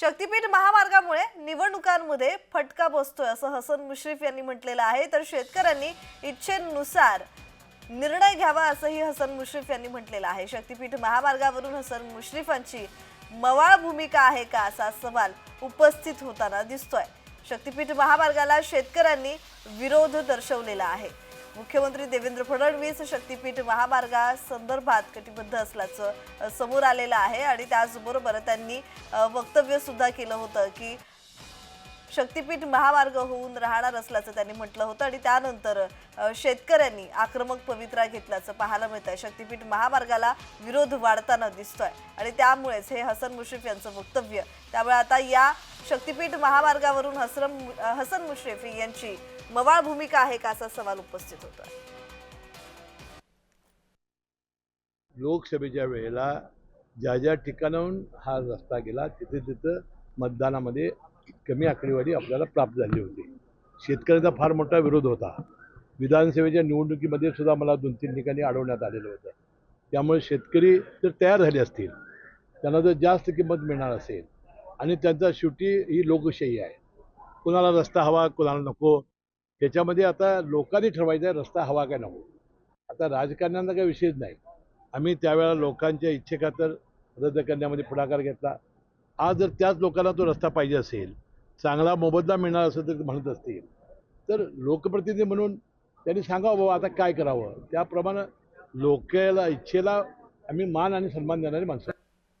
शक्तीपीठ महामार्गामुळे निवडणुकांमध्ये फटका बसतोय असं हसन मुश्रीफ यांनी म्हटलेलं आहे. तर शेतकऱ्यांनी इच्छेनुसार निर्णय घ्यावा असंही हसन मुश्रीफ यांनी म्हटलेलं आहे. शक्तीपीठ महामार्गावरून हसन मुश्रीफांची मवाळ भूमिका आहे का असा सवाल उपस्थित होताना दिसतोय. शक्तीपीठ महामार्गाला शेतकऱ्यांनी विरोध दर्शवलेला आहे. मुख्यमंत्री देवेंद्र फडणवीस शक्तीपीठ महामार्गासंदर्भात कटिबद्ध असल्याचं समोर आलेलं आहे आणि त्याचबरोबर त्यांनी वक्तव्य सुद्धा केलं होतं की शक्तीपीठ महामार्ग होऊन राहणार असल्याचं त्यांनी म्हटलं होतं आणि त्यानंतर शेतकऱ्यांनी आक्रमक पवित्रा घेतल्याचं पाहायला मिळत आहे शक्तीपीठ महामार्गाला विरोध वाढताना दिसतोय आणि त्यामुळेच हे हसन मुश्रीफ यांचं वक्तव्य. त्यामुळे आता या शक्तीपीठ महामार्गावरून हसरम हसन मुश्रीफ यांची मवाळ भूमिका आहे का असा सवाल उपस्थित होता. लोकसभेच्या वेळेला ज्या ज्या ठिकाणाहून हा रस्ता गेला तिथे तिथं मतदानामध्ये कमी आकडेवारी आपल्याला प्राप्त झाली होती. शेतकऱ्यांचा फार मोठा विरोध होता. विधानसभेच्या निवडणुकीमध्ये सुद्धा मला दोन तीन ठिकाणी अडवण्यात आलेलं होतं. त्यामुळे शेतकरी जर तयार झाले असतील. त्यांना जर जास्त किंमत मिळणार असेल आणि त्यांचा शेवटी ही लोकशाही आहे. कुणाला रस्ता हवा कुणाला नको. त्याच्यामध्ये आता लोकांनी ठरवायचं आहे रस्ता हवा काय नको. आता राजकारण्यांना काही विषयच नाही. आम्ही त्यावेळेला लोकांच्या इच्छेखातर रद्द करण्यामध्ये पुढाकार घेतला. आज जर त्याच लोकांना तो रस्ता पाहिजे असेल चांगला मोबदला मिळणार असेल तर म्हणत असतील. तर लोकप्रतिनिधी म्हणून त्यांनी सांगावं बाबा आता काय करावं? त्याप्रमाणे लोकाला इच्छेला आम्ही मान आणि सन्मान देणारी माणसं